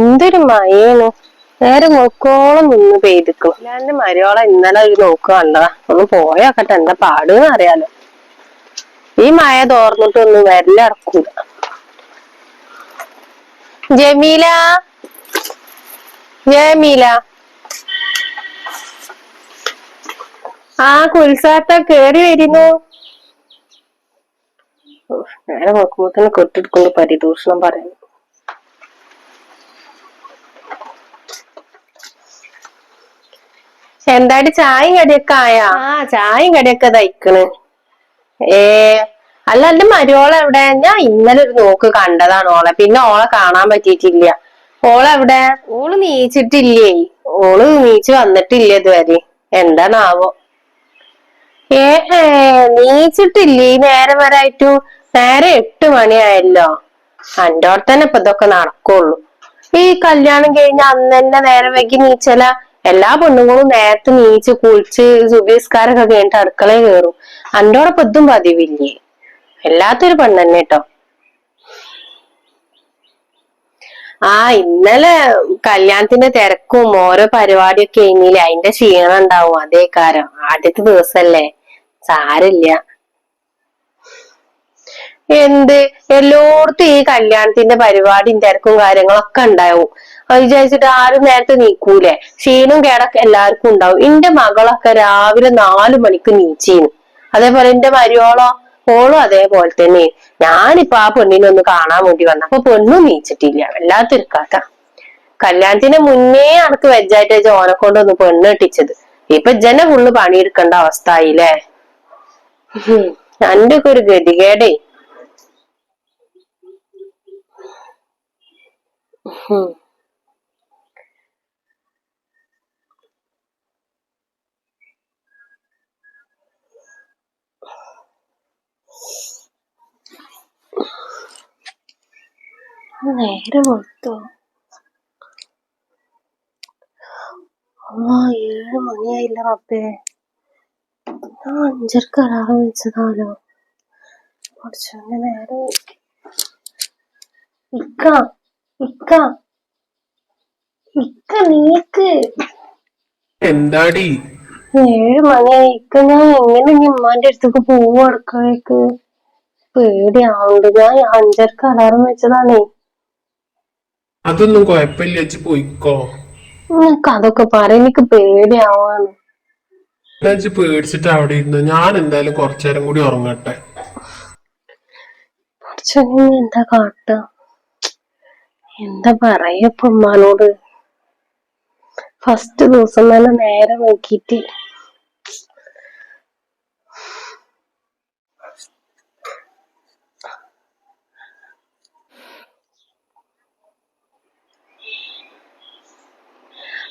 എന്തൊരു മഴയാണ് നേരെ നോക്കോളം നിന്ന് പെയ്തിക്കും. അല്ലാണ്ട് മരയോളം ഇന്നലെ ഒരു നോക്ക് കണ്ടതാ. ഒന്ന് പോയോക്കട്ടെ എന്താ പാടുന്ന് അറിയാലോ. ഈ മഴ തോർന്നിട്ടൊന്നും വരലിറക്കൂല ജമീല? ജമീല? ആ കുൽസാത്ത കേറി വരുന്നു. നേരെ നോക്കുമ്പോ തന്നെ കൊട്ടെടുക്കൊണ്ട് പരിദൂഷണം പറയുന്നു. എന്താടി ചായയും കടിയൊക്കെ ആയാ. ആ ചായയും കടിയൊക്കെ തയ്ക്കണ് ഏ അല്ല എന്റെ മരുവോളെ എവിടെ? ഞാൻ ഇന്നലെ ഒരു നോക്ക് കണ്ടതാണ് ഓളെ. പിന്നെ ഓളെ കാണാൻ പറ്റിയിട്ടില്ല. ഓളെവിടെ ഓൾ നീച്ചിട്ടില്ലേ? ഓൾ നീച്ച് വന്നിട്ടില്ല ഇതുവരെ. എന്താണാവോ? ഏ നീച്ചിട്ടില്ലേ? ഈ നേരം വരെ ആയിട്ടു നേരെ എട്ട് മണിയായല്ലോ. അവിടെ തന്നെ ഇപ്പൊ ഇതൊക്കെ നടക്കുള്ളൂ. ഈ കല്യാണം കഴിഞ്ഞ അന്ന് തന്നെ നേരം വൈകി നീച്ചല? എല്ലാ പെണ്ണുങ്ങളും നേരത്തെ നീച്ച് കുളിച്ച് സുബിസ്കാരൊക്കെ കഴിഞ്ഞിട്ട് അടുക്കളയിൽ കയറും അന്റോടൊപ്പം ഇതും പതിവില്ലേ? വല്ലാത്തൊരു പെണ്ണ് തന്നെ കേട്ടോ ആ ഇന്നലെ കല്യാണത്തിന്റെ തിരക്കും ഓരോ പരിപാടിയൊക്കെ കഴിഞ്ഞില്ലേ? അതിന്റെ ക്ഷീണം ഉണ്ടാവും അതേ കാരം ആദ്യത്തെ ദിവസല്ലേ? സാരില്ല. എന്ത്? എല്ലായിടത്തും ഈ കല്യാണത്തിന്റെ പരിപാടിയും തിരക്കും കാര്യങ്ങളൊക്കെ ഉണ്ടാവും. വിചാരിച്ചിട്ട് ആരും നേരത്തെ നീക്കൂലേ. ക്ഷീണം കേടൊക്കെ എല്ലാവർക്കും ഉണ്ടാവും. എന്റെ മകളൊക്കെ രാവിലെ നാലു മണിക്ക് നീച്ചീന്. അതേപോലെ എന്റെ മരിയോളോ ഓളും അതേപോലെ തന്നെ. ഞാനിപ്പോ ആ പെണ്ണിനെ ഒന്ന് കാണാൻ വേണ്ടി വന്നപ്പോ പെണ്ണും നീച്ചിട്ടില്ല. വല്ലാത്തൊരു കഥ. കല്യാണത്തിന് മുന്നേ അനക്ക് വെജായിട്ട് ഓനെ കൊണ്ടൊന്ന് പെണ്ണ് ഇട്ടിച്ചത് ഇപ്പൊ ജന ഫുള്ള് പണിയെടുക്കേണ്ട അവസ്ഥ ആയില്ലേ എന്റെ ഒക്കെ ഒരു ഗതികേടേ. ഹും. നേരെ കൊടുത്തോ ആ ഏഴ് മണിയായില്ല റബ്ബേ ഞാൻ അഞ്ചരക്ക് അലാറം വെച്ചതാലോ കുറച്ചൊന്ന് നേരെ ഇക്ക ഇക്ക ഇക്ക നീക്ക് എന്താടി? ഏഴ് മണിയായി ഇക്ക ഞാൻ എങ്ങനെ ഇനി ഉമ്മാന്റെ അടുത്തേക്ക് പോവും? അടുക്കളേക്ക് പേടിയാവുണ്ട് ഞാൻ അഞ്ചരക്ക് അലാറം വെച്ചതാണേ. അതൊന്നും കൊഴപ്പില്ല വെച്ച് പോയിക്കോ. നിനക്ക് അതൊക്കെ പറ എനിക്ക് പേടിയാവാണ്. ചേച്ചി പേടിച്ചിട്ട് അവിടെ ഇരുന്ന് ഞാൻ എന്തായാലും കുറച്ചു നേരം കൂടി ഉറങ്ങട്ടെ. കുറച്ചൊന്നും എന്താ കാട്ട? എന്താ പറയാ ഇപ്പൊ ഉമ്മാനോട്? ഫസ്റ്റ് ദിവസം തന്നെ നേരെ നോക്കിയിട്ട്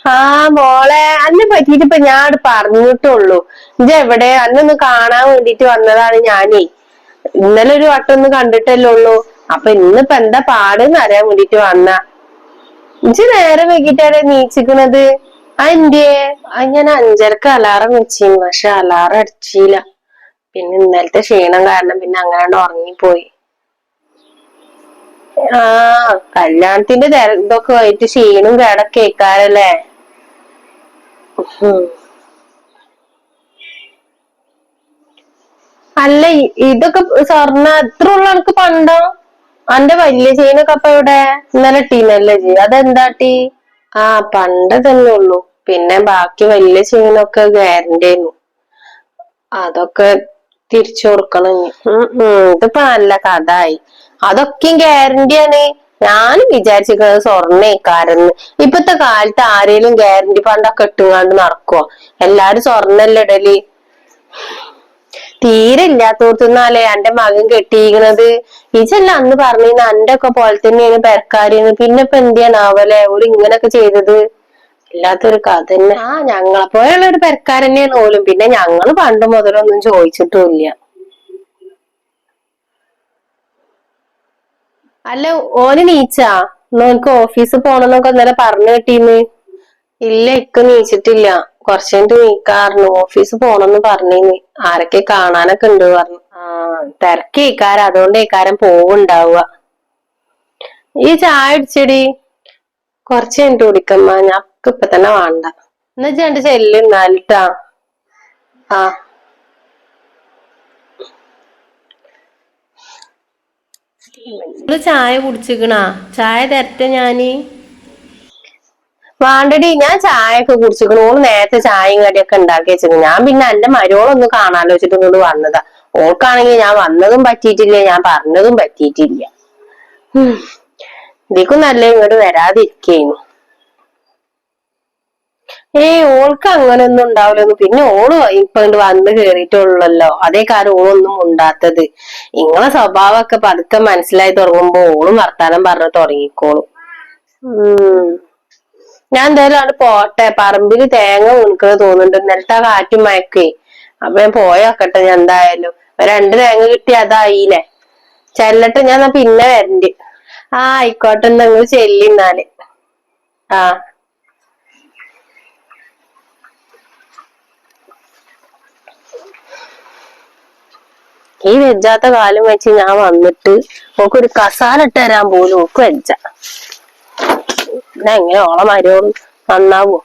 ആ മോളെ. അന്നെ പറ്റിട്ട് ഇപ്പൊ ഞാൻ അവിടെ പറഞ്ഞിട്ടുള്ളൂ ഇജ്ജ് എവിടെ? അന്നൊന്ന് കാണാൻ വേണ്ടിട്ട് വന്നതാണ് ഞാനേ. ഇന്നലെ ഒരു വട്ടം ഒന്ന് കണ്ടിട്ടല്ലേ ഉള്ളൂ. അപ്പൊ ഇന്നിപ്പോ എന്താ പാടെന്ന് അറിയാൻ വേണ്ടിട്ട് വന്ന. ഇജ്ജ് നേരെ വൈകിട്ടാണ് നീച്ചിക്കണത് അന്റെ ഞാൻ അഞ്ചരക്ക് അലാറം വെച്ചിരുന്നു. പക്ഷെ അലാറം അടിച്ചില്ല. പിന്നെ ഇന്നലത്തെ ക്ഷീണം കാരണം പിന്നെ അങ്ങനെ ഉറങ്ങിപ്പോയി. ആ കല്യാണത്തിന്റെ തിരക്കൊക്കെ ആയിട്ട് ക്ഷീണം കേടൊക്കെ കേൾക്കാറല്ലേ. അല്ല ഇതൊക്കെ സ്വർണ എത്ര ഉള്ള എനിക്ക് പണ്ടോ? അന്റെ വലിയ ചെയിനൊക്കെ അപ്പൊ ഇവിടെ ഇന്നലെ ഇട്ടീനല്ലേ ചെയ്യ ടീ ആ പണ്ട് തന്നെ ഉള്ളൂ. പിന്നെ ബാക്കി വലിയ ചെയിനൊക്കെ ഗ്യാരണ്ടി ആയിരുന്നു. അതൊക്കെ തിരിച്ചു കൊടുക്കണം. ഇതിപ്പോ നല്ല കഥായി അതൊക്കെയും ഗ്യാരണ്ടി ഞാനും വിചാരിച്ചിരിക്കുന്നത് സ്വർണേക്കാരെന്ന്. ഇപ്പത്തെ കാലത്ത് ആരേലും ഗ്യാരണ്ടി ഫണ്ടൊക്കെ ഇട്ടുങ്ങാണ്ട് നടക്കുവോ? എല്ലാരും സ്വർണല്ലേ ഇടൽ. തീരെ ഇല്ലാത്തോടത്തുനിന്നാലേ എന്റെ മകൻ കെട്ടിയിരിക്കണത്? ഇജല്ല അന്ന് പറഞ്ഞിരുന്ന എന്റെ ഒക്കെ പോലെ തന്നെയാണ് പെരക്കാരിന്ന്. പിന്നെ ഇപ്പൊ എന്തിയാണാവലെ ഒരു ഇങ്ങനൊക്കെ ചെയ്തത്? ഇല്ലാത്തൊരു കഥ തന്നെ. ആ ഞങ്ങളെ പോലെയുള്ള ഒരു പെരക്കാരന്നെയാണ് ഓലും. പിന്നെ ഞങ്ങൾ പണ്ട് മുതലൊന്നും ചോദിച്ചിട്ടുമില്ല അല്ല ഓന് നീച്ചാ? ഓനക്ക് ഓഫീസിൽ പോണെന്നൊക്കെ ഇന്നലെ പറഞ്ഞു കിട്ടീന്ന്. ഇല്ല ഇക്ക് നീച്ചിട്ടില്ല. കുറച്ചു കഴിഞ്ഞിട്ട് നീക്കാറുണ്ട് ഓഫീസിൽ പോണെന്ന് പറഞ്ഞിന്ന്. ആരൊക്കെ കാണാനൊക്കെ ഉണ്ട് പറഞ്ഞു. ആ തിരക്കേക്കാരം. അതുകൊണ്ട് ഏക്കാരം പോവുണ്ടാവുക. ഈ ചായ അടിച്ചടി കൊറച്ച് കഴിഞ്ഞിട്ട് കുടിക്കമ്മ ഞാൻ ഇപ്പൊ തന്നെ വേണ്ട. എന്നാ ചേട്ടൻ ചെല്ല് എന്നാലിട്ടാ ആ ചായ കുടിച്ചിക്കണാ? ചായ തരട്ടെ ഞാൻ. വാണ്ടടി ഞാൻ ചായ ഒക്കെ കുടിച്ചിക്കണു. ഓൾ നേരത്തെ ചായയും കടിയൊക്കെ ഉണ്ടാക്കി വെച്ചിരുന്നു. ഞാൻ പിന്നെ എന്റെ മരോളൊന്ന് കാണാലോ വെച്ചിട്ട് ഇങ്ങോട്ട് വന്നതാ. ഓൾക്കാണെങ്കിൽ ഞാൻ വന്നതും പറ്റിയിട്ടില്ല ഞാൻ പറഞ്ഞതും പറ്റിയിട്ടില്ല. ഇതിക്കും നല്ല ഇങ്ങോട്ട് വരാതിരിക്കേനു. ഏയ് ഓൾക്ക് അങ്ങനെ ഒന്നും ഉണ്ടാവില്ലൊന്നും പിന്നെ ഓൾ ഇപ്പൊ വന്ന് കേറിയിട്ടുള്ളല്ലോ അതേ കാര്യം ഓളൊന്നും ഉണ്ടാത്തത് ഇങ്ങളെ സ്വഭാവമൊക്കെ പതുക്കെ മനസ്സിലായി തുടങ്ങുമ്പോ ഓളും വർത്താനം പറഞ്ഞു തുടങ്ങിക്കോളും. ഉം. ഞാൻ എന്തായാലും അവിടെ പോട്ടെ. പറമ്പിൽ തേങ്ങ ഉണക്കണ തോന്നുന്നുണ്ട്. ഇന്നലത്തെ കാറ്റും മയക്കേ അപ്പൊ ഞാൻ പോയോക്കട്ടെ ഞാൻ എന്തായാലും. രണ്ട് തേങ്ങ കിട്ടി അതായില്ലേ. ചെല്ലട്ടെ ഞാൻ പിന്നെ വരണ്ട്. ആ ആയിക്കോട്ടെ എന്നാ ചെല്ലി ചെല്ലിന്നാൽ ആ. ഈ വെജാത്ത കാലം വെച്ച് ഞാൻ വന്നിട്ട് ഓക്ക് ഒരു കസാല ഇട്ട് തരാൻ പോലും ഓക്ക് വെജ ഞാൻ എങ്ങനെ ഓളെ മരോൾ നന്നാവോ?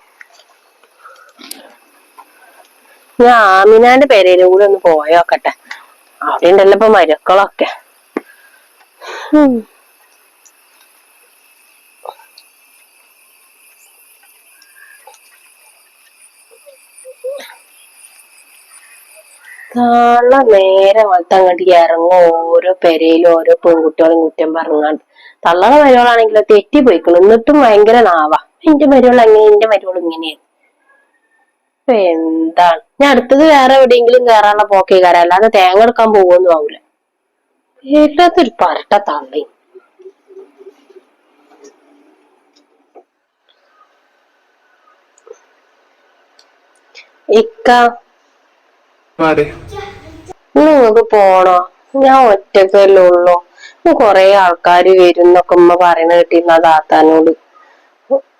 ഞാൻ ആമിനാന്റെ പേരയിലും കൂടെ ഒന്ന് പോയോക്കട്ടെ. അവിടെ ഉണ്ടല്ലോ ഇപ്പൊ മരുക്കളൊക്കെ. ഉം. കാണ നേരെ അങ്ങോട്ട് ഇറങ്ങും. ഓരോ പെരയിലും ഓരോ പെൺകുട്ടികളും കുറ്റം പറഞ്ഞാണ്ട്. തള്ളള മരുകളാണെങ്കിലോ തെറ്റി പോയിക്കണം എന്നിട്ടും ഭയങ്കര നാവാ. എന്റെ മരുവൾ അങ്ങനെ എന്റെ മരുവൾ ഇങ്ങനെയാണ് എന്താണ്? ഞാൻ അടുത്തത് വേറെ എവിടെയെങ്കിലും കയറാനുള്ള പോക്കേ കയറാം അല്ലാതെ തേങ്ങ എടുക്കാൻ പോകുമെന്നും ആവൂല. വീട്ടിലത്തൊരു പരട്ട തള്ളി. ഇക്ക നിങ്ങക്ക് പോണോ? ഞാൻ ഒറ്റക്കല്ലേ ഉള്ളൂ. കൊറേ ആൾക്കാര് വരും എന്നൊക്കെ ഉമ്മ പറയണ കേട്ടിരുന്ന താത്താനോട്.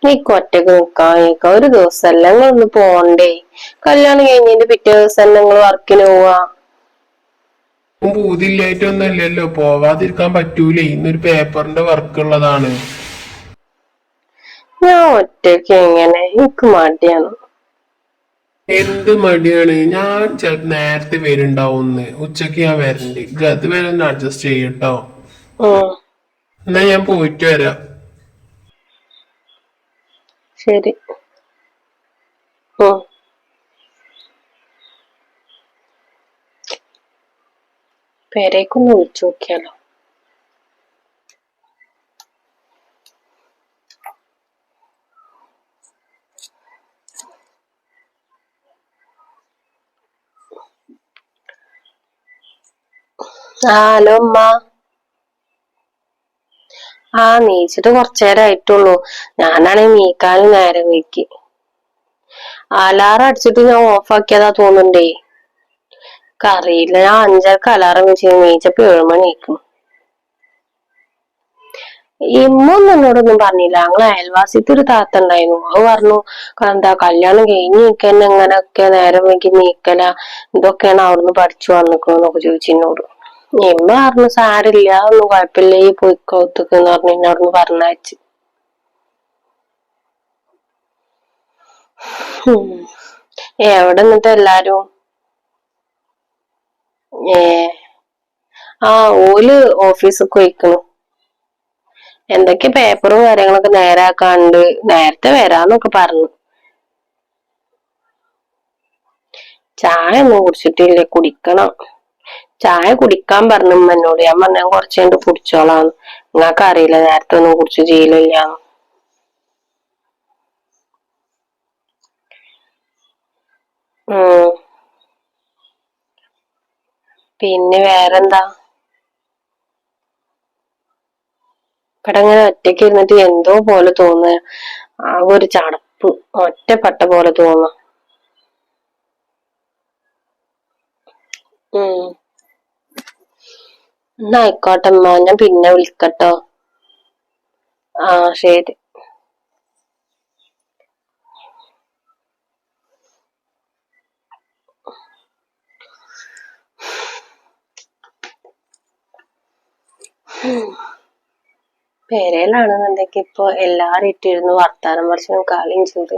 നീക്ക് ഒറ്റയ്ക്ക് നിക്കാൻ നിക്ക ഒരു ദിവസമല്ല നിങ്ങളൊന്ന് പോണ്ടേ? കല്യാണം കഴിഞ്ഞതിന്റെ പിറ്റേ ദിവസം തന്നെ നിങ്ങൾ വർക്കിന് പോവാ? പൂതിയില്ലായിട്ടൊന്നല്ലല്ലോ പോവാതിരിക്കാൻ പറ്റൂലേ. ഇന്നൊരു പേപ്പറിന്റെ വർക്ക് ഉള്ളതാണ്. ഞാൻ ഒറ്റയ്ക്ക് എങ്ങനെ? എനിക്ക് മടിയാണ്. എന്ത് മടിയാണ്? ഞാൻ ചിലപ്പോ നേരത്തെ വരുണ്ടാവുന്ന് ഉച്ചയ്ക്ക് ഞാൻ വരണ്ട്. അത് വരെ ഒന്ന് അഡ്ജസ്റ്റ് ചെയ്യട്ടോ. എന്നാ ഞാൻ പോയിട്ട് വരാം. ശരി. പെരേക്കൊന്ന് വിളിച്ചു നോക്കിയാലോ? ആ ഹലോ ഉമ്മ. ആ നീച്ചിട്ട് കുറച്ചേരം ആയിട്ടുള്ളൂ. ഞാനാണെങ്കിൽ നീക്കാനും നേരം വൈകി. അലാറം അടിച്ചിട്ട് ഞാൻ ഓഫ് ആക്കിയതാ തോന്നുന്നുണ്ടേ. കറിയില്ല ഞാൻ അഞ്ചരക്ക് അലാറം വെച്ച് നീച്ചപ്പോ ഏഴുമണിക്കും ഇമ്മൊന്നും എന്നോടൊന്നും പറഞ്ഞില്ല. ഞങ്ങൾ അയൽവാസിത്തെ ഒരു താത്ത ഉണ്ടായിരുന്നു. അത് പറഞ്ഞു എന്താ കല്യാണം കഴിഞ്ഞ് നീക്കാൻ എങ്ങനെയൊക്കെ നേരം വൈകി നീക്കല. ഇതൊക്കെയാണ് അവിടുന്ന് പഠിച്ചു വന്നിക്കണോന്നൊക്കെ ചോദിച്ചു എന്നോട്. ഇമ്മ പറഞ്ഞു സാരില്ല ഒന്നും കുഴപ്പമില്ല ഈ പോയിക്കോത്തക്ക് എന്ന് പറഞ്ഞു എന്നെ അവിടുന്ന് പറഞ്ഞയച്ച്. എവിടെ നിന്നിട്ട് എല്ലാരും? ഏ. ആ ഓൽ ഓഫീസിൽ പോയിക്കണു. എന്തൊക്കെ പേപ്പറും കാര്യങ്ങളൊക്കെ നേരെ നേരാക്കാണ്ട് നേരത്തെ വരാന്നൊക്കെ പറഞ്ഞു. ചായ ഒന്നും കുടിച്ചിട്ടില്ല കുടിക്കണം. ചായ കുടിക്കാൻ പറഞ്ഞു എന്നോട് ഞാൻ പറഞ്ഞ കുറച്ച് കഴിഞ്ഞിട്ട് കുടിച്ചോളാന്ന്. നിങ്ങൾക്ക് അറിയില്ല നേരത്തെ ഒന്നും കുടിച്ച് ചെയ്യലില്ല പിന്നെ വേറെന്താ? ഇവിടെ ഇങ്ങനെ ഒറ്റയ്ക്ക് ഇരുന്നിട്ട് എന്തോ പോലെ തോന്നുക ആ ഒരു ചടപ്പ് ഒറ്റപ്പെട്ട പോലെ തോന്നുക ഉം. എന്നാ ആയിക്കോട്ടെ അമ്മ ഞാൻ പിന്നെ വിളിക്കട്ടോ. ആ ശരി. പെരയിലാണെന്നുണ്ടെങ്കിൽ ഇപ്പൊ എല്ലാരും ഇട്ടിരുന്ന് വർത്താനം പറച്ചും കളിയും ചെയ്ത്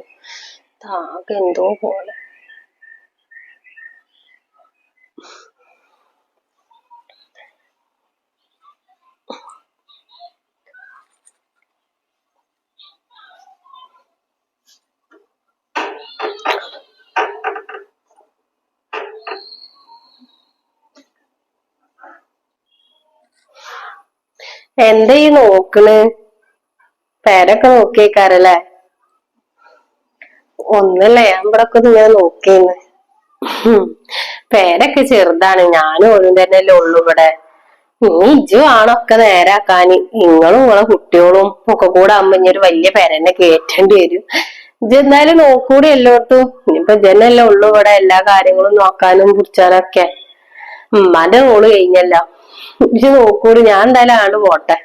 താകെ എന്തോ പോലെ. എന്താ ഈ നോക്കണ്? പേരൊക്കെ നോക്കിയേക്കാരല്ലേ? ഒന്നല്ല? ഞാൻ ഇവിടെ ഒക്കെ ഇങ്ങനെ നോക്കിന്ന് പേരൊക്കെ ചെറുതാണ്. ഞാനും ഓനും തന്നെയല്ലേ ഉള്ളു ഇവിടെ. ഇനി ഇജു ആണൊക്കെ നേരാക്കാന്. നിങ്ങളും നിങ്ങളെ കുട്ടികളും ഒക്കെ കൂടെ ആകുമ്പോ ഇനി ഒരു വലിയ പേരെന്നെ കേറ്റേണ്ടി വരും. ഇജ് എന്തായാലും നോക്കൂടി എല്ലായിടത്തും ഇനിയിപ്പൊ ഇജന്നല്ലേ ഉള്ളു ഇവിടെ എല്ലാ കാര്യങ്ങളും നോക്കാനും കുറിച്ചാനൊക്കെ ഉമ്മാന്റെ റോൾ കഴിഞ്ഞല്ലോ. ഇജ് നോക്കൂടി ഞാൻ എന്തായാലും ആണ് പോട്ടെ.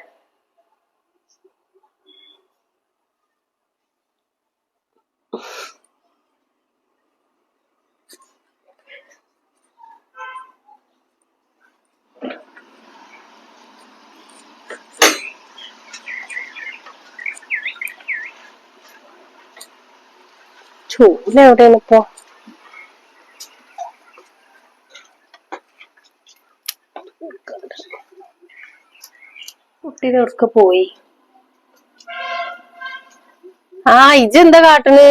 ചൂല എവിടെയാണ് ഇപ്പൊ? കുട്ടി എവിടക്ക് പോയി. ആ ഇജ് എന്താ കാട്ടണ്?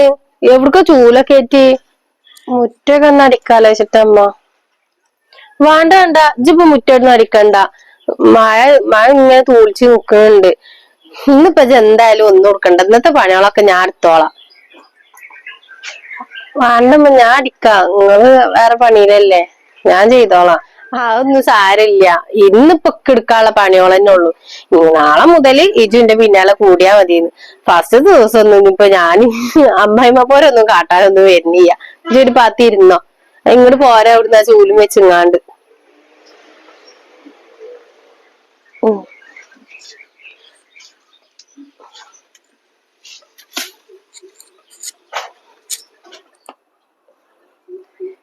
എവിടക്ക ചൂല കേറ്റി? മുറ്റൊക്കെ ഒന്ന് അടിക്കാലോ വെച്ചിട്ടമ്മ വേണ്ട വേണ്ട. ഇജിപ്പോ മുറ്റൊന്നും അടിക്കണ്ട. മഴ മഴ ഇങ്ങനെ തൂളിച്ച് നിക്കുന്നുണ്ട് ഇന്നിപ്പോ എന്തായാലും ഒന്നും കൊടുക്കണ്ട. ഇന്നത്തെ പണികളൊക്കെ ഞാൻ എടുത്തോളാം. വേണ്ടമ്മ ഞാൻ അടിക്കാം. നിങ്ങൾ വേറെ പണിയിലല്ലേ? ഞാൻ ചെയ്തോളാം. അതൊന്നും സാരമില്ല. ഇന്നിപ്പൊ എടുക്കാനുള്ള പണികൾ തന്നെ ഉള്ളൂ. നാളെ മുതൽ ഇജുവിന്റെ പിന്നാലെ കൂടിയാ മതിയെന്ന്. ഫസ്റ്റ് ദിവസം ഒന്നും ഇനിയിപ്പൊ ഞാൻ അമ്മായിമ്മ പോലെ ഒന്നും കാട്ടാനൊന്നും വരുന്നില്ല. ഇജു ഒരു ഇരുന്നോ? ഇങ്ങോട്ട് പോരാ അവിടുന്ന് ചൂലും വെച്ചിങ്ങാണ്ട്.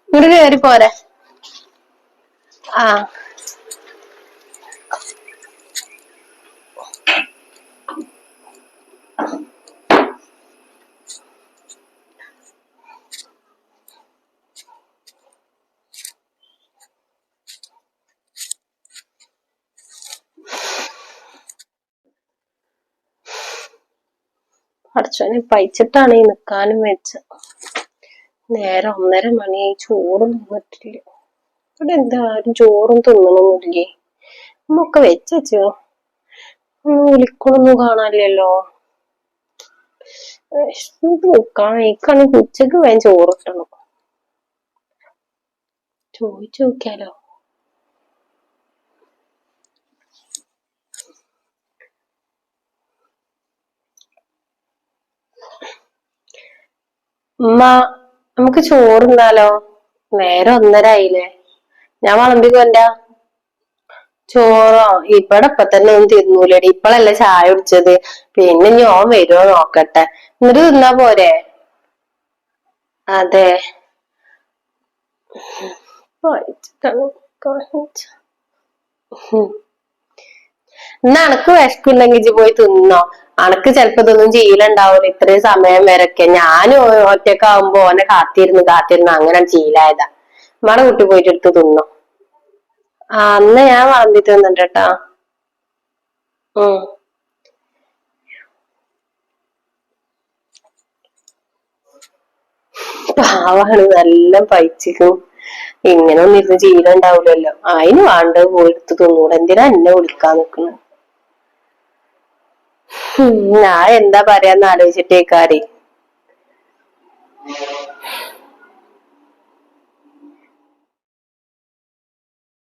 ഇങ്ങോട്ട് കേറി പോരെ. ആ. പഠിച്ചോനെ പയിച്ചിട്ടാണ് ഈ നിക്കാനും വെച്ച നേരെ ഒന്നര മണിയായി ചോറും തിന്നിട്ടില്ല. ഇവിടെ എന്താ ആരും ചോറും തിന്നണമൊന്നുമില്ലേ നമ്മൊക്കെ വെച്ചോ ഒന്നും വിളിക്കണൊന്നും കാണാനില്ലല്ലോ. എനിക്കാണെങ്കിൽ ഉച്ചയ്ക്ക് വേഗം ചോറ് കിട്ടണം. ചോദിച്ചു നോക്കിയാലോ? ഉമ്മ നമുക്ക് ചോറുന്നാലോ നേരെ ഒന്നര ആയില്ലേ ഞാൻ വിളമ്പി കൊണ്ടാ. ചോറോ ഇവിടെ ഇപ്പൊ തന്നെ ഒന്നും തിന്നൂലടി. ഇപ്പളല്ലേ ചായ കുടിച്ചത്. പിന്നെ ഞാൻ വരുമോ നോക്കട്ടെ. എന്നിട്ട് തിന്നാ പോരെ? അതെ. എന്നാ അനക്ക് വിശക്കുണ്ടെങ്കിൽ ഇജ്ജ് പോയി തിന്നോ. അനക്ക് ചെലപ്പോ ഇതൊന്നും ചെയ്യലുണ്ടാവൂല ഇത്രയും സമയം വരൊക്കെ. ഞാനും ഒറ്റക്കാവുമ്പോ ഓനെ കാത്തിരുന്ന് കാത്തിരുന്ന് അങ്ങനെ ശീലായതാ. നമ്മടെ കുട്ടി പോയിട്ട് എടുത്ത് തിന്നോ. അന്ന് ഞാൻ വളമ്പി തിന്നിട്ട് കേട്ടാ പാവാണ് നല്ല പൈച്ചിക്കും. ഇങ്ങനെ ഒന്നിരുന്ന് ജീവിതം ഉണ്ടാവില്ലല്ലോ ഉണ്ടാവൂലല്ലോ. അതിന് വേണ്ട പോയിട്ട് തിന്നൂടെ. എന്തിനാ എന്നെ വിളിക്കാൻ നിക്കുന്നു ഞാൻ എന്താ പറയാന്ന് ആലോചിച്ചിട്ടേക്കാരി.